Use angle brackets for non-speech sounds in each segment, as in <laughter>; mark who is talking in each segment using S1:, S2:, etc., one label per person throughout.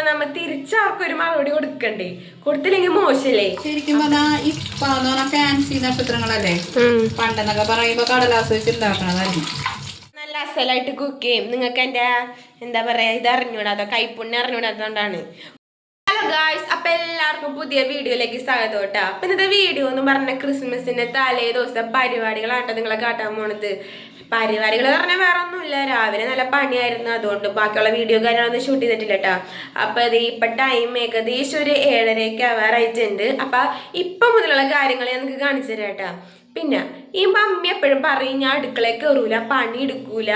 S1: പറയുമ്പോ നമ്മ ഒരു മറുപടി കൊടുക്കണ്ടേ? കൊടുത്തില്ലെങ്കിൽ മോശല്ലേ?
S2: ശരിക്കും പറഞ്ഞാ ഇപ്പൊ പറഞ്ഞാൽ ഫാൻസി നക്ഷത്രങ്ങളല്ലേ? പണ്ടെന്നൊക്കെ പറയുമ്പോ കടലാസ് വെച്ച് ഉണ്ടാക്കണതായിരുന്നു
S1: നല്ല അസലായിട്ട് കുക്ക് ചെയ്യും. നിങ്ങൾക്ക് എന്റെ എന്താ പറയാ ഇത് അറിഞ്ഞൂടാത്തോ കൈപ്പുണ്യം അറിഞ്ഞൂടാത്തോണ്ടാണ് ഹലോ ഗായ്സ് അപ്പൊ എല്ലാവർക്കും പുതിയ വീഡിയോയിലേക്ക് സ്വാഗതം കേട്ടോ. അപ്പൊ ഇന്നത്തെ വീഡിയോ എന്ന് പറഞ്ഞ ക്രിസ്മസിന്റെ തലേ ദിവസം പരിപാടികളാട്ടോ നിങ്ങളെ കാട്ടാൻ പോണത്. പരിപാടികൾ പറഞ്ഞാൽ വേറെ ഒന്നുമില്ല രാവിലെ നല്ല പണിയായിരുന്നു. അതുകൊണ്ട് ബാക്കിയുള്ള വീഡിയോ കാര്യങ്ങളൊന്നും ഷൂട്ട് ചെയ്തിട്ടില്ല കേട്ടോ അപ്പൊ ഇത് ഇപ്പൊ ടൈം ഏകദേശം ഒരു ഏഴരയ്ക്ക് ആവാറായിട്ടുണ്ട്. അപ്പൊ ഇപ്പൊ മുതലുള്ള കാര്യങ്ങൾ ഞാൻ നിങ്ങൾക്ക് കാണിച്ചു തരാം കേട്ടോ പിന്നെ ഈ മമ്മി എപ്പോഴും പറയും ഞാൻ അടുക്കളയിൽ കയറൂല പണി എടുക്കൂല.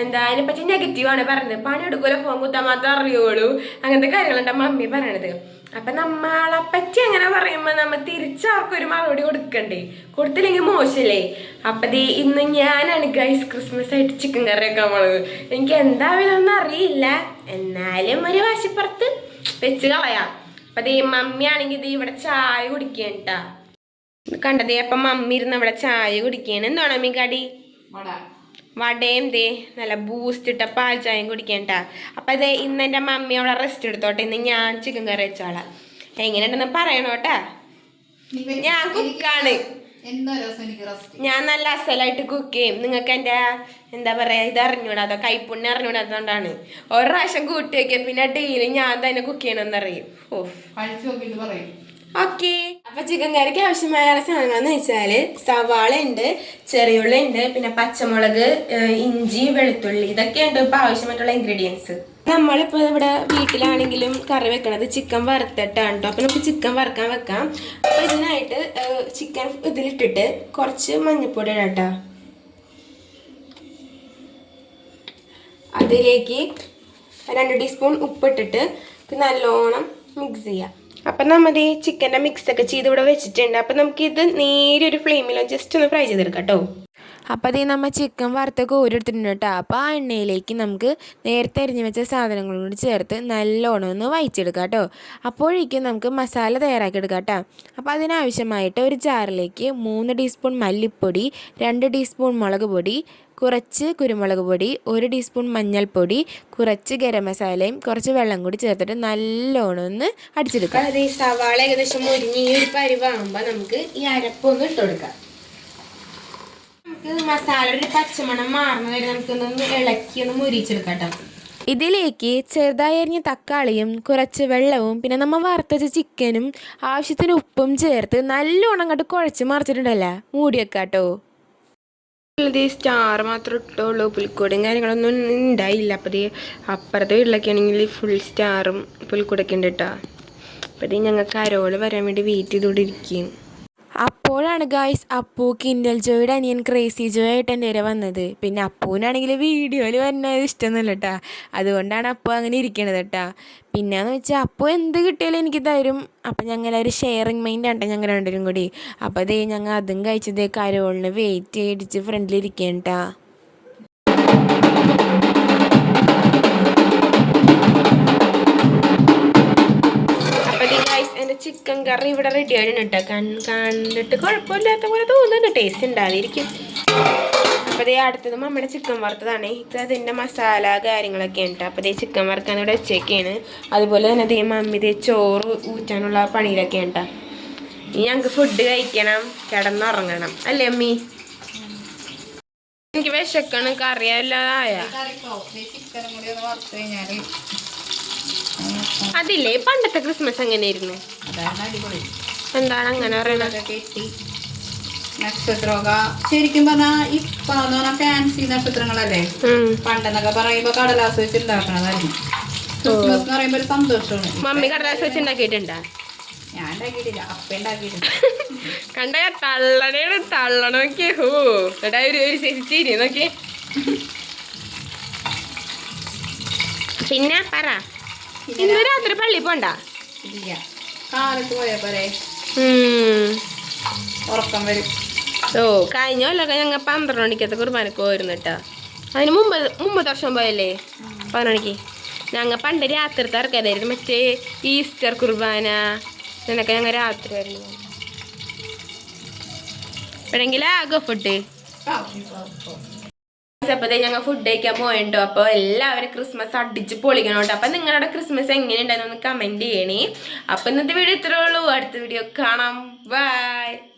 S1: എന്താ അതിനെ പറ്റി നെഗറ്റീവാണ് പറഞ്ഞത്. പണി എടുക്കൂല ഫോൺ കുത്താൻ മാത്രമേ അറിയുള്ളൂ. അങ്ങനത്തെ കാര്യങ്ങളുണ്ട് മമ്മി പറയണത്. അപ്പൊ നമ്മളെ പറ്റി അങ്ങനെ പറയുമ്പോ നമ്മ തിരിച്ചവർക്കൊരു മറുപടി കൊടുക്കണ്ടേ? കൊടുത്തില്ലെങ്കിൽ മോശമല്ലേ അപ്പൊ ഇന്ന് ഞാനാണ് ഗൈസ് ക്രിസ്മസ് ആയിട്ട് ചിക്കൻ കറി വെക്കാൻ പോണത്. എനിക്ക് എന്താ വിധമൊന്നും അറിയില്ല. എന്നാലും ഒരു വാശിപ്പുറത്ത് വെച്ച് കളയാം. അപ്പൊ ദേ മമ്മി ആണെങ്കിൽ ദേ ഇവിടെ ചായ കുടിക്കണ്ടാ കണ്ടതേ അപ്പം മമ്മി ഇരുന്ന് അവിടെ ചായ കുടിക്കുകയാണ് എന്താണ് അമ്മി കടി? വടയും ദേ നല്ല ബൂസ്റ്റ് ഇട്ട പാൽ ചായയും കുടിക്കണ്ട അപ്പം അതെ ഇന്ന് എന്റെ മമ്മി അവിടെ റെസ്റ്റ് എടുത്തോട്ടെ. ഇന്ന് ഞാൻ ചിക്കൻ കറി വെച്ചോളാം. എങ്ങനെയുണ്ടെന്ന് പറയണോട്ടാ ഞാൻ കുക്കാണ് ഞാൻ നല്ല അസലായിട്ട് കുക്ക് ചെയ്യും. നിങ്ങൾക്ക് എന്റെ എന്താ പറയാ ഇത് അറിഞ്ഞൂടാതോ കൈപ്പുണ്യം അറിഞ്ഞൂടാത്തോണ്ടാണ് ഒരു പ്രാവശ്യം കൂട്ടി വെക്കുക പിന്നെ ഡെയിലി ഞാൻ തന്നെ കുക്ക് ചെയ്യണമെന്നറിയും ഓ. ഓക്കെ. അപ്പൊ ചിക്കൻ കറിക്ക് ആവശ്യമായ സാധനങ്ങൾ എന്ന് വെച്ചാൽ സവാള ഉണ്ട് ചെറിയുള്ളി ഉണ്ട് പിന്നെ പച്ചമുളക് ഇഞ്ചി വെളുത്തുള്ളി ഇതൊക്കെ ഉണ്ട് ഇപ്പൊ ആവശ്യമായിട്ടുള്ള ഇൻഗ്രീഡിയൻസ് നമ്മളിപ്പോ ഇവിടെ വീട്ടിലാണെങ്കിലും കറി വെക്കണത് ചിക്കൻ വറുത്തിട്ടാണ് കേട്ടോ അപ്പൊ നമുക്ക് ചിക്കൻ വറുക്കാൻ വെക്കാം. അപ്പൊ ഇതിനായിട്ട് ചിക്കൻ ഇതിലിട്ടിട്ട് കുറച്ച് മഞ്ഞപ്പൊടി ഇടാം കേട്ടോ അതിലേക്ക് രണ്ട് ടീസ്പൂൺ ഉപ്പിട്ടിട്ട് നല്ലോണം മിക്സ് ചെയ്യാം. അപ്പം നമ്മൾ ഈ ചിക്കന്റെ മിക്സ് ഒക്കെ ചെയ്ത് ഇവിടെ വെച്ചിട്ടുണ്ട്. അപ്പം നമുക്കിത് നേരെ ഒരു ഫ്ലെയിമിലോ ജസ്റ്റ് ഒന്ന് ഫ്രൈ ചെയ്തെടുക്കാം കേട്ടോ അപ്പോൾ അതേ നമ്മൾ ചിക്കൻ വറുത്ത് കോരിയെടുത്തിട്ടുണ്ട് കേട്ടോ അപ്പോൾ ആ എണ്ണയിലേക്ക് നമുക്ക് നേരത്തെ അരിഞ്ഞു വെച്ച സാധനങ്ങളും കൂടി ചേർത്ത് നല്ലോണം ഒന്ന് വഹിച്ചെടുക്കാം കേട്ടോ അപ്പോഴേക്കും നമുക്ക് മസാല തയ്യാറാക്കി എടുക്കാം കേട്ടോ അപ്പോൾ അതിനാവശ്യമായിട്ട് ഒരു ജാറിലേക്ക് മൂന്ന് ടീസ്പൂൺ മല്ലിപ്പൊടി രണ്ട് ടീസ്പൂൺ മുളക് പൊടി കുറച്ച് കുരുമുളക് പൊടി ഒരു ടീസ്പൂൺ മഞ്ഞൾപ്പൊടി കുറച്ച് ഗരം മസാലയും കുറച്ച് വെള്ളം കൂടി ചേർത്തിട്ട് നല്ലോണം ഒന്ന് അടിച്ചെടുക്കാം ഈ സവാള ഏകദേശം മുരിഞ്ഞ് ഈ ഒരു പരിവാകുമ്പോൾ നമുക്ക് ഈ അരപ്പൊന്ന് ഇട്ട് കൊടുക്കാം. നമുക്ക് മസാല ഒരു പച്ചമണം മാറുന്ന വരെ നമുക്കൊന്ന് ഇളക്കി ഒന്ന് മുരിച്ചെടുക്കാം കേട്ടോ ഇതിലേക്ക് ചെറുതായി അരിഞ്ഞ തക്കാളിയും കുറച്ച് വെള്ളവും പിന്നെ നമ്മൾ വറുത്തച്ച ചിക്കനും ആവശ്യത്തിന് ഉപ്പും ചേർത്ത് നല്ലോണം അങ്ങോട്ട് കുഴച്ച് മറിച്ചിട്ടുണ്ടല്ലോ? മൂടി വെക്കാം കേട്ടോ സ്റ്റാർ മാത്രം ഇട്ടുള്ളൂ. പുൽക്കൂടും കാര്യങ്ങളൊന്നും ഉണ്ടായില്ല അപ്പോൾ ഇത് അപ്പുറത്തെ വീട്ടിലൊക്കെ ആണെങ്കിൽ ഫുൾ സ്റ്റാറും പുൽക്കൂടൊക്കെ ഉണ്ട് കേട്ടോ അപ്പോൾ ഇത് ഞങ്ങൾക്ക് അരോൾ വരാൻ വേണ്ടി വെയിറ്റ് ചെയ്തുകൊണ്ടിരിക്കും അപ്പോഴാണ് ഗായ്സ് അപ്പു കിൻഡൽ ജോയുടെ അനിയൻ ക്രേസി ജോയ് ആയിട്ട് എന്റെ വരെ വന്നത്. പിന്നെ അപ്പൂനാണെങ്കിൽ വീഡിയോയിൽ വരുന്നത് ഇഷ്ടമൊന്നുമില്ല കേട്ടാ അതുകൊണ്ടാണ് അപ്പു അങ്ങനെ ഇരിക്കണത് കേട്ടാ പിന്നെയെന്ന് വെച്ചാൽ അപ്പു എന്ത് കിട്ടിയാലും എനിക്ക് തരും. അപ്പം ഞങ്ങൾ ഒരു ഷെയറിങ് മൈൻഡ് ആണ് ഞങ്ങൾ രണ്ടുപേരും കൂടി. അപ്പോൾ അതേ ഞങ്ങൾ അതും കഴിച്ചതേ കരോളിന് വെയിറ്റ് ചെയ്തിച്ച് ഫ്രണ്ടിലിരിക്കണം കറി ഇവിടെ റെഡി ആയിട്ടുണ്ട് കേട്ടോ കണ്ടിട്ട് കുഴപ്പമില്ലാത്ത പോലെ തോന്നുന്നുണ്ട്. ടേസ്റ്റ് ഉണ്ടാതിരിക്കും അപ്പോൾ ഇതേ അടുത്തത് നമ്മുടെ ചിക്കൻ വറുത്തതാണ്. ഇത് അതിന്റെ മസാല കാര്യങ്ങളൊക്കെ ഉണ്ട്. അപ്പോൾ ഇതേ ചിക്കൻ വറുക്കാൻ ഇവിടെ വെച്ചേക്കാണ്. അതുപോലെ തന്നെ ഇതേ മമ്മി ഇതേ ചോറ് ഊറ്റാനുള്ള പണിയിലൊക്കെ ഉണ്ട്. ഇനി ഞങ്ങൾക്ക് ഫുഡ് കഴിക്കണം. കിടന്നുറങ്ങണം. അല്ലേ അമ്മി? എനിക്ക് വിശക്കണം. കറിയല്ലാതായ
S2: കൂടി ഒന്ന് കഴിഞ്ഞാൽ
S1: അതില്ലേ? പണ്ടത്തെ ക്രിസ്മസ് എങ്ങനെയായിരുന്നു? എന്താണ് അങ്ങനെ
S2: എത്തി നക്ഷത്രമൊക്കെ ശരിക്കും പറഞ്ഞാ ഇപ്പൊ ഫാൻസി നക്ഷത്രങ്ങളല്ലേ. പണ്ടെന്നൊക്കെ പറയുമ്പോ കടലാസ് വെച്ച് ഉണ്ടാക്കണതായിരുന്നു. ക്രിസ്മസ് എന്ന് പറയുമ്പോ ഒരു സന്തോഷമാണ്.
S1: മമ്മി കടലാസ് വെച്ച് ഉണ്ടാക്കിയിട്ടുണ്ടാ?
S2: ഞാൻ ഉണ്ടാക്കിയിട്ടില്ല. അപ്പ ഉണ്ടാക്കിയിട്ടില്ല
S1: കണ്ട തള്ളണേണ് തള്ളണ നോക്കിയേ ഹോ. എടാ ഒരു ഒരു ചിരി നോക്കിയേ <laughs> പിന്നെ പറ. ഇന്ന് രാത്രി പള്ളി പോണ്ട.
S2: ഇല്ല. കാലത്ത് പോയ പോലെ
S1: ഉം.
S2: ഉറക്കം വരും.
S1: ഓ കഴിഞ്ഞ കൊല്ലൊക്കെ ഞങ്ങൾ പന്ത്രണ്ട് മണിക്കത്തെ കുർബാനക്ക് പോയിരുന്നു കേട്ടോ അതിന് മുമ്പ് മുമ്പത്തെ വർഷം പോയല്ലേ? പതിനൊന്ന് മണിക്ക്. ഞങ്ങൾ പണ്ട് രാത്രി ഇറക്കാതായിരുന്നു മറ്റേ ഈസ്റ്റർ കുർബാന. എന്നൊക്കെ ഞങ്ങൾ രാത്രി ആയിരുന്നു. എപ്പോഴെങ്കിലും ആകെ ഫുഡ് ഗൈസ് ഞങ്ങൾ ഫുഡ് കഴിക്കാൻ പോയിട്ടോ അപ്പോൾ എല്ലാവരും ക്രിസ്മസ് അടിച്ച് പൊളിക്കണം കേട്ടോ. അപ്പം നിങ്ങളുടെ ക്രിസ്മസ് എങ്ങനെയുണ്ടെന്ന് ഒന്ന് കമന്റ് ചെയ്യണേ. അപ്പം ഇന്നത്തെ വീഡിയോ ഇത്രേ ഉള്ളൂ. അടുത്ത വീഡിയോ കാണാം. ബൈ